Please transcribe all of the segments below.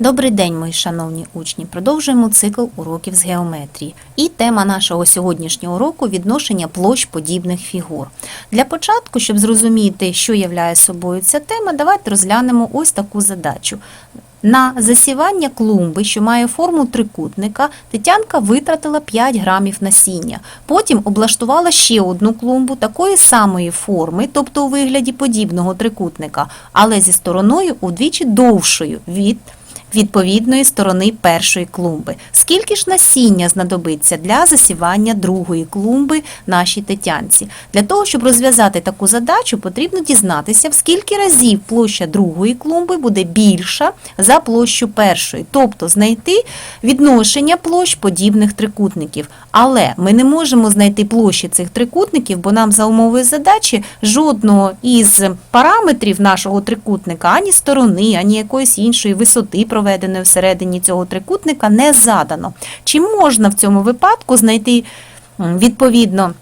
Добрий день, мої шановні учні. Продовжуємо цикл уроків з геометрії. І тема нашого сьогоднішнього уроку відношення площ подібних фігур. Для початку, щоб зрозуміти, що являє собою ця тема, давайте розглянемо ось таку задачу. На засівання клумби, що має форму трикутника, Тетянка витратила 5 грамів насіння. Потім облаштувала ще одну клумбу такої самої форми, тобто у вигляді подібного трикутника, але зі стороною удвічі довшою від відповідної сторони першої клумби. Скільки ж насіння знадобиться для засівання другої клумби нашій тетянці? Для того, щоб розв'язати таку задачу, потрібно дізнатися, в скільки разів площа другої клумби буде більша за площу першої, тобто знайти відношення площ подібних трикутників. Але ми не можемо знайти площі цих трикутників, бо нам за умовою задачі жодного із параметрів нашого трикутника, ані сторони, ані якоїсь іншої висоти, проведеної всередині цього трикутника, не задано. Чи можна в цьому випадку знайти відповідно?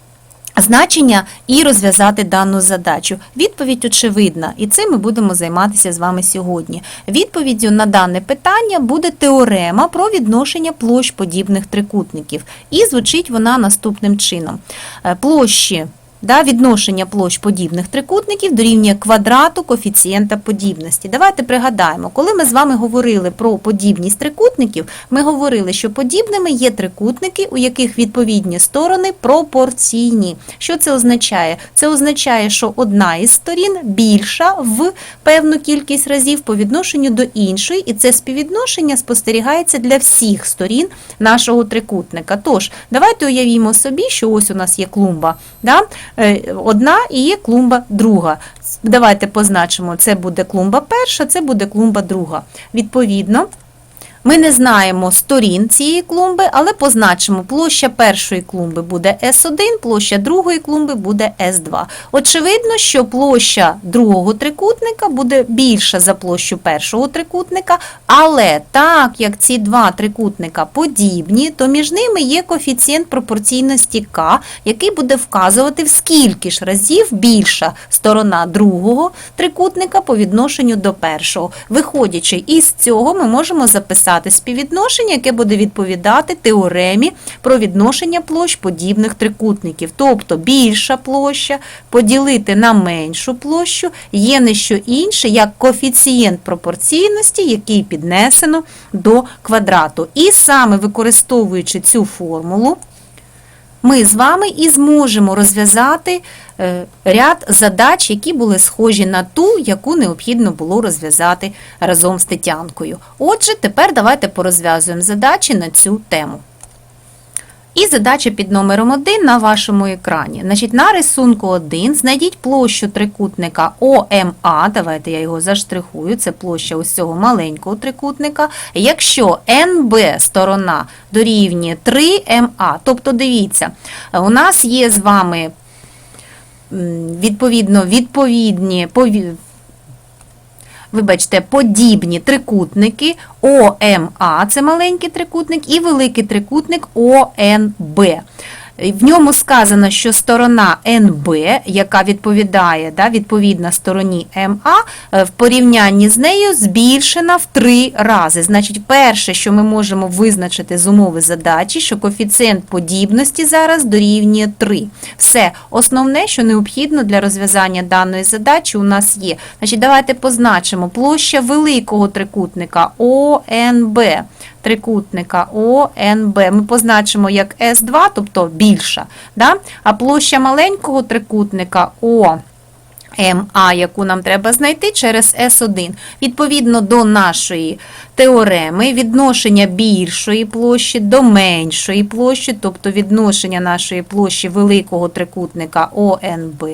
Значення і розв'язати дану задачу. Відповідь очевидна, і цим ми будемо займатися з вами сьогодні. Відповіддю на дане питання буде теорема про відношення площ подібних трикутників. І звучить вона наступним чином: Е, площі. Да, відношення площ подібних трикутників дорівнює квадрату коефіцієнта подібності. Давайте пригадаємо, коли ми з вами говорили про подібність трикутників, ми говорили, що подібними є трикутники, у яких відповідні сторони пропорційні. Що це означає? Це означає, що одна із сторін більша в певну кількість разів по відношенню до іншої, і це співвідношення спостерігається для всіх сторін нашого трикутника. Тож, давайте уявімо собі, що ось у нас є клумба. Да? Е, Одна і є клумба друга. Давайте позначимо, це буде клумба перша, це буде клумба друга. Відповідно, ми не знаємо сторін цієї клумби, але позначимо, площа першої клумби буде S1, площа другої клумби буде S2. Очевидно, що площа другого трикутника буде більша за площу першого трикутника, але так як ці два трикутника подібні, то між ними є коефіцієнт пропорційності К, який буде вказувати, в скільки ж разів більша сторона другого трикутника по відношенню до першого. Виходячи із цього, ми можемо записати співвідношення, яке буде відповідати теоремі про відношення площ подібних трикутників. Тобто більша площа поділити на меншу площу є не що інше, як коефіцієнт пропорційності, який піднесено до квадрату. І саме використовуючи цю формулу, ми з вами і зможемо розв'язати е, ряд задач, які були схожі на ту, яку необхідно було розв'язати разом з Тетянкою. Отже, тепер давайте порозв'язуємо задачі на цю тему. І задача під номером 1 на вашому екрані. Значить, на рисунку 1 знайдіть площу трикутника ОМА. Давайте я його заштрихую. Це площа ось цього маленького трикутника. Якщо НБ сторона дорівнює 3МА, тобто дивіться, у нас є з вами відповідно відповідні пові- Вибачте, подібні трикутники ОМА, це маленький трикутник, і великий трикутник ОНБ. В ньому сказано, що сторона НБ, яка відповідає да, відповідна стороні МА, е, в порівнянні з нею збільшена в три рази. Значить, перше, що ми можемо визначити з умови задачі, що коефіцієнт подібності зараз дорівнює 3. Все, основне, що необхідно для розв'язання даної задачі, у нас є. Значить, давайте позначимо площа великого трикутника ОНБ трикутника ОНБ. Ми позначимо як С2, тобто більша. Да? А площа маленького трикутника О. МА, яку нам треба знайти через С1. Відповідно до нашої теореми, відношення більшої площі до меншої площі, тобто відношення нашої площі великого трикутника ОНБ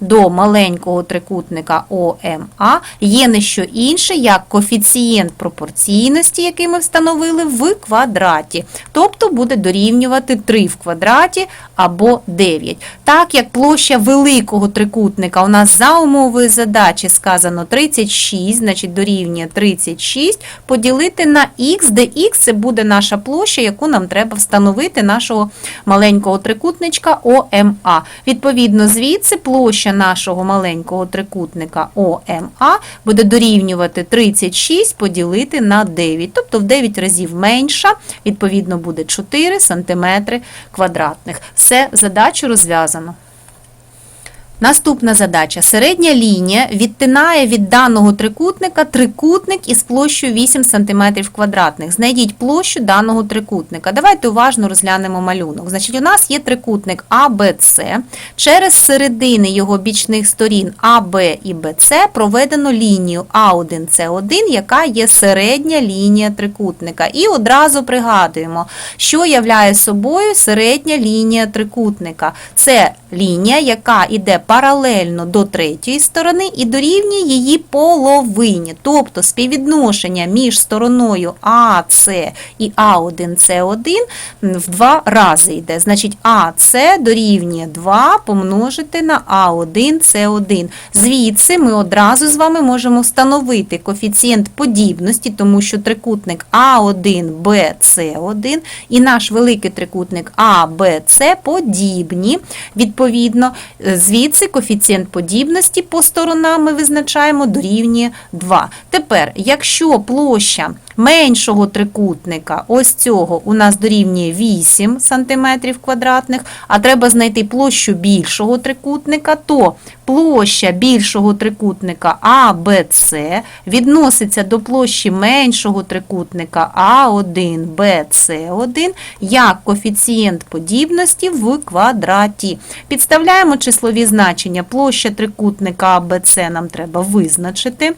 до маленького трикутника ОМА є не що інше, як коефіцієнт пропорційності, який ми встановили в квадраті. Тобто буде дорівнювати 3 в квадраті або 9. Так як площа великого трикутника у нас За умовою задачі сказано 36, значить дорівнює 36, поділити на х, де х це буде наша площа, яку нам треба встановити нашого маленького трикутничка ОМА. Відповідно, звідси площа нашого маленького трикутника ОМА буде дорівнювати 36 поділити на 9, тобто в 9 разів менша, відповідно, буде 4 см квадратних. Все, задачу розв'язано. Наступна задача. Середня лінія відтинає від даного трикутника трикутник із площею 8 см квадратних. Знайдіть площу даного трикутника. Давайте уважно розглянемо малюнок. Значить, у нас є трикутник АБЦ. Через середини його бічних сторін АБ і БЦ проведено лінію А1С1, яка є середня лінія трикутника. І одразу пригадуємо, що являє собою середня лінія трикутника. Це лінія, яка йде паралельно до третьої сторони і дорівнює її половині. Тобто співвідношення між стороною АС і А1С1 в два рази йде. Значить, АС дорівнює 2 помножити на А1С1. Звідси ми одразу з вами можемо встановити коефіцієнт подібності, тому що трикутник А1БС1 і наш великий трикутник АБЦ подібні. Відповідно, звідси коефіцієнт подібності по сторонам ми визначаємо дорівнює 2. Тепер, якщо площа меншого трикутника, ось цього, у нас дорівнює 8 см квадратних, а треба знайти площу більшого трикутника, то площа більшого трикутника АБЦ відноситься до площі меншого трикутника А1, БЦ1 як коефіцієнт подібності в квадраті. Підставляємо числові значення. Площа трикутника АБЦ нам треба визначити.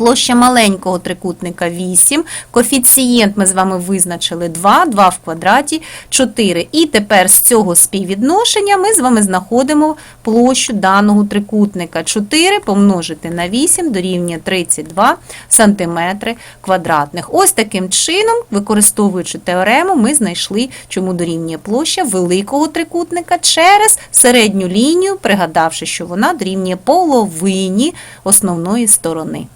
Площа маленького трикутника 8, коефіцієнт ми з вами визначили 2, 2 в квадраті 4. І тепер з цього співвідношення ми з вами знаходимо площу даного трикутника. 4 помножити на 8 дорівнює 32 см квадратних. Ось таким чином, використовуючи теорему, ми знайшли, чому дорівнює площа великого трикутника через середню лінію, пригадавши, що вона дорівнює половині основної сторони.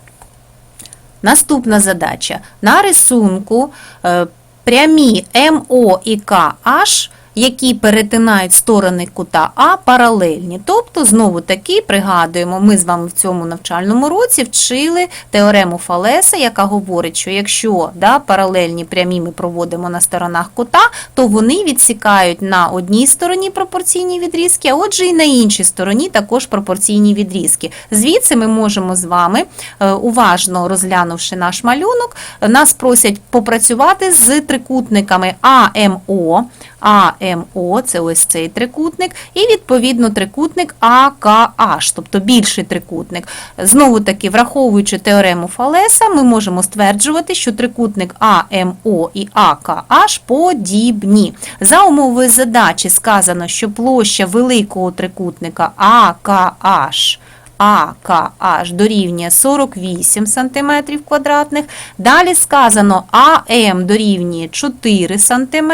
Наступна задача. На рисунку е, прямі МО і КH, які перетинають сторони кута А, паралельні. Тобто, знову таки, пригадуємо, ми з вами в цьому навчальному році вчили теорему Фалеса, яка говорить, що якщо да, паралельні прямі ми проводимо на сторонах кута, то вони відсікають на одній стороні пропорційні відрізки, а отже і на іншій стороні також пропорційні відрізки. Звідси ми можемо з вами, е, уважно розглянувши наш малюнок, нас просять попрацювати з трикутниками АМО, АМО, це ось цей трикутник, і відповідно трикутник АКH, тобто більший трикутник. Знову таки, враховуючи теорему Фалеса, ми можемо стверджувати, що трикутник АМО і АКH подібні. За умовою задачі сказано, що площа великого трикутника АКH АКH дорівнює 48 см квадратних. Далі сказано АМ дорівнює 4 см,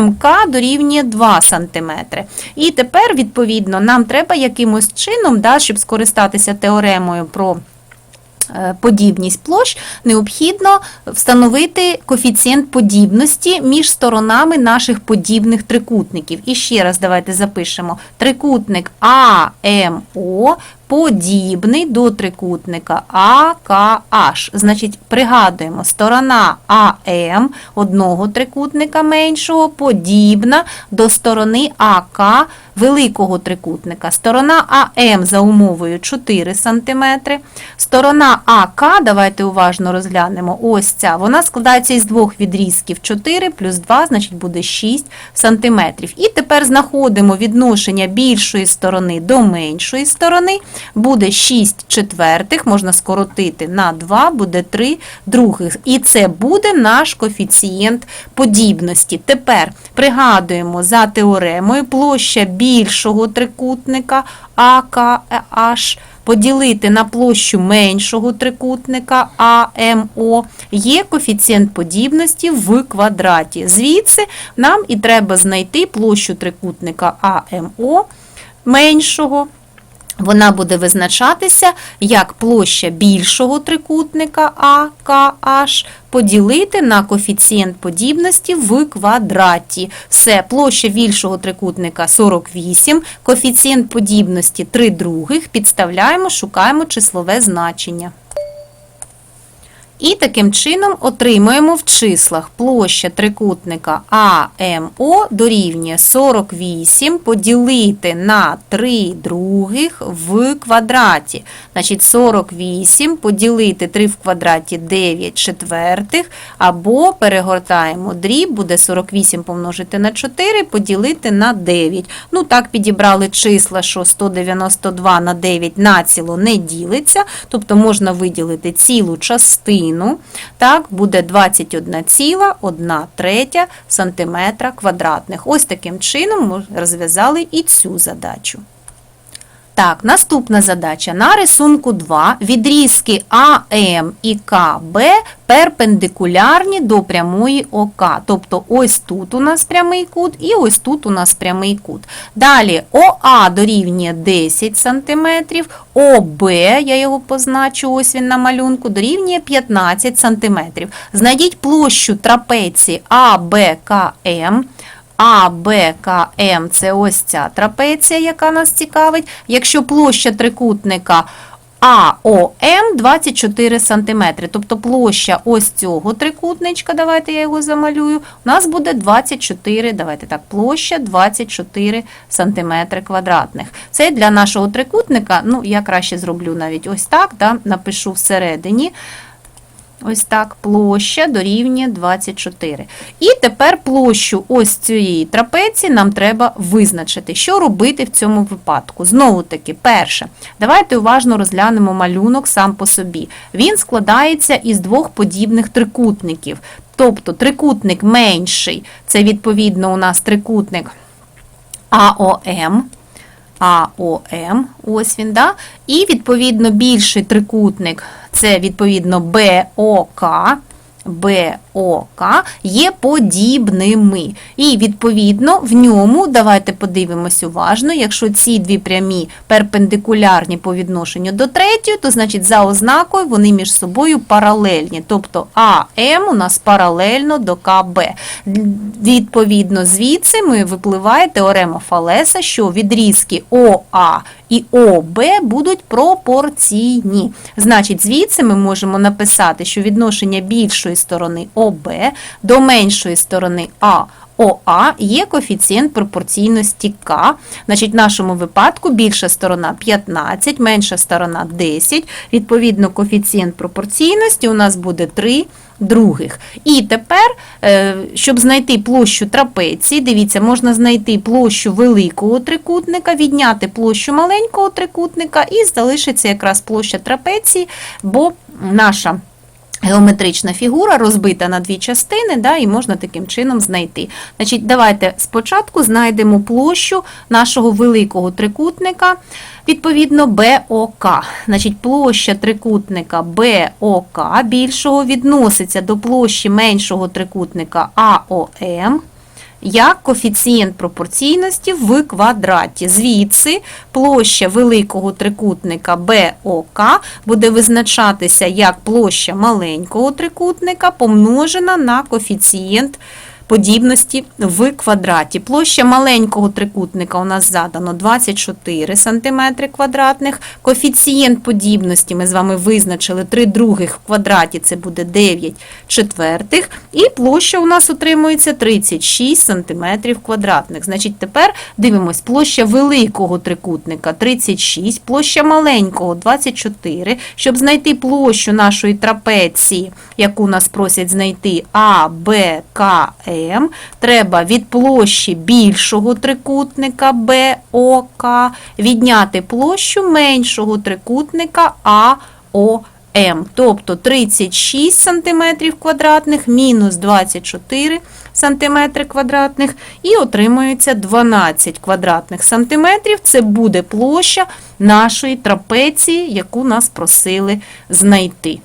МК дорівнює 2 см. І тепер, відповідно, нам треба якимось чином, да, щоб скористатися теоремою про е, подібність площ, необхідно встановити коефіцієнт подібності між сторонами наших подібних трикутників. І ще раз давайте запишемо трикутник АМО подібний до трикутника АКH. Значить, пригадуємо, сторона АМ одного трикутника меншого подібна до сторони АК великого трикутника. Сторона АМ за умовою 4 см. Сторона АК, давайте уважно розглянемо, ось ця, вона складається із двох відрізків 4 плюс 2, значить буде 6 см. І тепер знаходимо відношення більшої сторони до меншої сторони буде 6 четвертих, можна скоротити на 2, буде 3 других. І це буде наш коефіцієнт подібності. Тепер пригадуємо за теоремою площа більшого трикутника АКH поділити на площу меншого трикутника АМО є коефіцієнт подібності в квадраті. Звідси нам і треба знайти площу трикутника АМО меншого Вона буде визначатися як площа більшого трикутника АКH поділити на коефіцієнт подібності в квадраті. Все, площа більшого трикутника 48, коефіцієнт подібності 3 других. Підставляємо, шукаємо числове значення. І таким чином отримуємо в числах площа трикутника АМО дорівнює 48 поділити на 3 других в квадраті. Значить, 48 поділити 3 в квадраті 9 четвертих, або перегортаємо дріб, буде 48 помножити на 4, поділити на 9. Ну, так підібрали числа, що 192 на 9 націло не ділиться, тобто можна виділити цілу частину. Так, буде 21,1 третя сантиметра квадратних. Ось таким чином ми розв'язали і цю задачу. Так, наступна задача. На рисунку 2 відрізки АМ і КБ перпендикулярні до прямої ОК. Тобто ось тут у нас прямий кут і ось тут у нас прямий кут. Далі ОА дорівнює 10 см, ОБ, я його позначу, ось він на малюнку, дорівнює 15 см. Знайдіть площу трапеції АБКМ. А, Б, К, М – це ось ця трапеція, яка нас цікавить. Якщо площа трикутника АОМ 24 см, тобто площа ось цього трикутничка, давайте я його замалюю, у нас буде 24, давайте так, площа 24 см квадратних. Це для нашого трикутника, ну, я краще зроблю навіть ось так, да, напишу всередині. Ось так, площа дорівнює 24. І тепер площу ось цієї трапеції нам треба визначити, що робити в цьому випадку. Знову таки, перше, давайте уважно розглянемо малюнок сам по собі. Він складається із двох подібних трикутників. Тобто трикутник менший, це відповідно у нас трикутник АОМ. АОМ, ось він, да? і відповідно більший трикутник це відповідно БОК, БОК є подібними. І, відповідно, в ньому, давайте подивимось уважно, якщо ці дві прямі перпендикулярні по відношенню до третьої, то значить за ознакою вони між собою паралельні. Тобто АМ у нас паралельно до КБ. Відповідно, звідси ми випливає теорема Фалеса, що відрізки ОА і ОБ будуть пропорційні. Значить, звідси ми можемо написати, що відношення більшої сторони ОБ до меншої сторони А. ОА є коефіцієнт пропорційності К. Значить, в нашому випадку більша сторона 15, менша сторона 10. Відповідно, коефіцієнт пропорційності у нас буде 3 других. І тепер, е, щоб знайти площу трапеції, дивіться, можна знайти площу великого трикутника, відняти площу маленького трикутника, і залишиться якраз площа трапеції, бо наша. Геометрична фігура розбита на дві частини, да, і можна таким чином знайти. Значить, Давайте спочатку знайдемо площу нашого великого трикутника, відповідно, БОК. Значить, Площа трикутника БОК більшого відноситься до площі меншого трикутника АОМ як коефіцієнт пропорційності в квадраті. Звідси площа великого трикутника БОК буде визначатися як площа маленького трикутника помножена на коефіцієнт подібності в квадраті. Площа маленького трикутника у нас задано 24 см квадратних. Коефіцієнт подібності ми з вами визначили 3 других в квадраті, це буде 9 четвертих. І площа у нас отримується 36 см квадратних. Значить, тепер дивимось, площа великого трикутника 36, площа маленького 24. Щоб знайти площу нашої трапеції, яку нас просять знайти А, Б, К, Е, М, треба від площі більшого трикутника БОК відняти площу меншого трикутника АОМ. Тобто 36 см квадратних мінус 24 см квадратних і отримується 12 квадратних сантиметрів. Це буде площа нашої трапеції, яку нас просили знайти.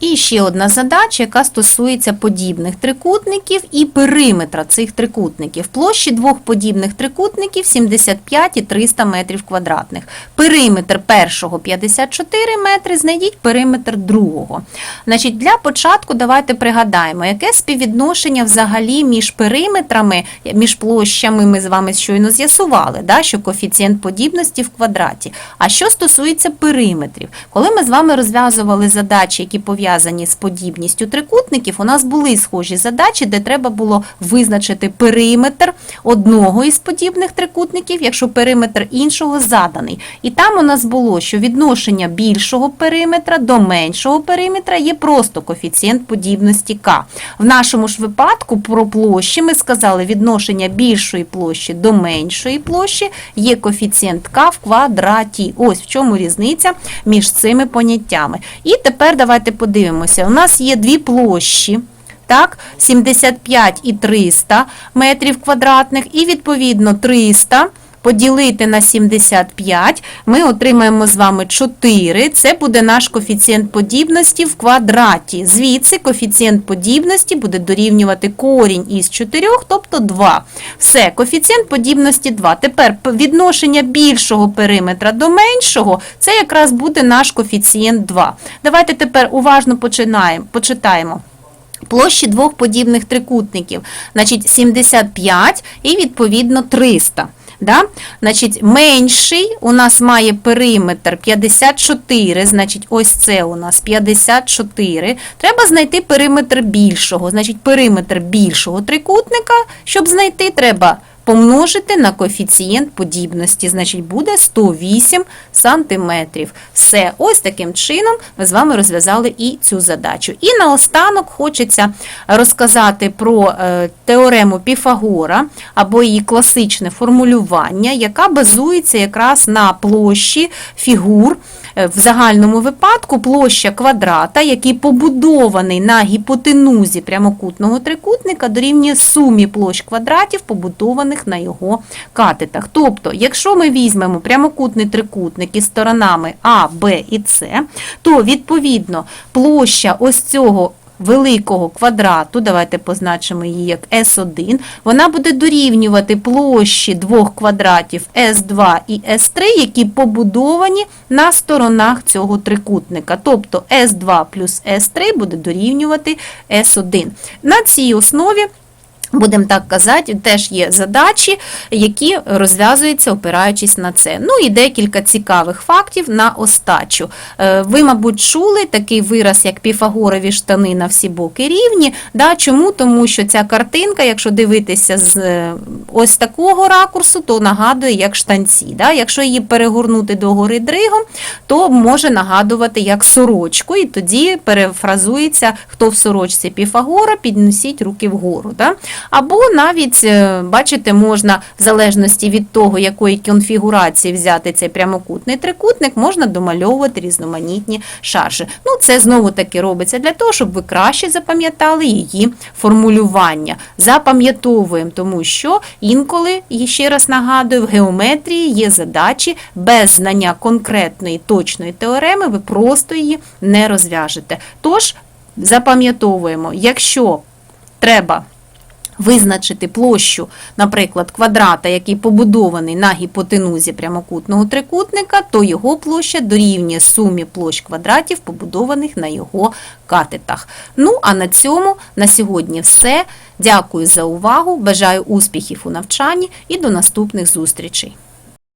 І ще одна задача, яка стосується подібних трикутників і периметра цих трикутників. Площі двох подібних трикутників 75 і 300 метрів квадратних. Периметр першого 54 метри, знайдіть периметр другого. Значить, для початку давайте пригадаємо, яке співвідношення взагалі між периметрами, між площами ми з вами щойно з'ясували, да, що коефіцієнт подібності в квадраті. А що стосується периметрів, коли ми з вами розв'язували задачі, які пов'язані з подібністю трикутників, у нас були схожі задачі, де треба було визначити периметр одного із подібних трикутників, якщо периметр іншого заданий. І там у нас було, що відношення більшого периметра до меншого периметра є просто коефіцієнт подібності К. В нашому ж випадку про площі ми сказали, відношення більшої площі до меншої площі є коефіцієнт К в квадраті. Ось в чому різниця між цими поняттями. І тепер давайте подивимося. У нас є дві площі. Так, 75 і 300 метрів квадратних, і відповідно 300 поділити на 75, ми отримаємо з вами 4. Це буде наш коефіцієнт подібності в квадраті. Звідси коефіцієнт подібності буде дорівнювати корінь із 4, тобто 2. Все, коефіцієнт подібності 2. Тепер відношення більшого периметра до меншого, це якраз буде наш коефіцієнт 2. Давайте тепер уважно почитаємо. Площі двох подібних трикутників, значить 75 і відповідно 300. Да? Значить, менший у нас має периметр 54, значить, ось це у нас 54. Треба знайти периметр більшого. Значить, периметр більшого трикутника, щоб знайти, треба помножити на коефіцієнт подібності. Значить, буде 108 сантиметрів. Все, ось таким чином ми з вами розв'язали і цю задачу. І наостанок хочеться розказати про е, теорему Піфагора або її класичне формулювання, яка базується якраз на площі фігур. Е, В загальному випадку площа квадрата, який побудований на гіпотенузі прямокутного трикутника, дорівнює сумі площ квадратів, побудованих на його катетах. Тобто, якщо ми візьмемо прямокутний трикутник із сторонами А, Б і С, то відповідно площа ось цього великого квадрату, давайте позначимо її як S1, вона буде дорівнювати площі двох квадратів S2 і S3, які побудовані на сторонах цього трикутника. Тобто S2 плюс S3 буде дорівнювати S1. На цій основі Будемо так казати, теж є задачі, які розв'язуються, опираючись на це. Ну і декілька цікавих фактів на остачу. Е, Ви, мабуть, чули такий вираз, як піфагорові штани на всі боки рівні. Да? Чому? Тому що ця картинка, якщо дивитися з е, ось такого ракурсу, то нагадує як штанці. Да? Якщо її перегорнути догори дригом, то може нагадувати як сорочку, і тоді перефразується, хто в сорочці Піфагора, підносіть руки вгору. Да? Або навіть, е, бачите, можна, в залежності від того, якої конфігурації взяти цей прямокутний трикутник, можна домальовувати різноманітні шаржі. Ну, це знову таки робиться для того, щоб ви краще запам'ятали її формулювання. Запам'ятовуємо, тому що інколи, і ще раз нагадую, в геометрії є задачі без знання конкретної точної теореми, ви просто її не розв'яжете. Тож, запам'ятовуємо, якщо треба визначити площу, наприклад, квадрата, який побудований на гіпотенузі прямокутного трикутника, то його площа дорівнює сумі площ квадратів, побудованих на його катетах. Ну, а на цьому на сьогодні все. Дякую за увагу, бажаю успіхів у навчанні і до наступних зустрічей.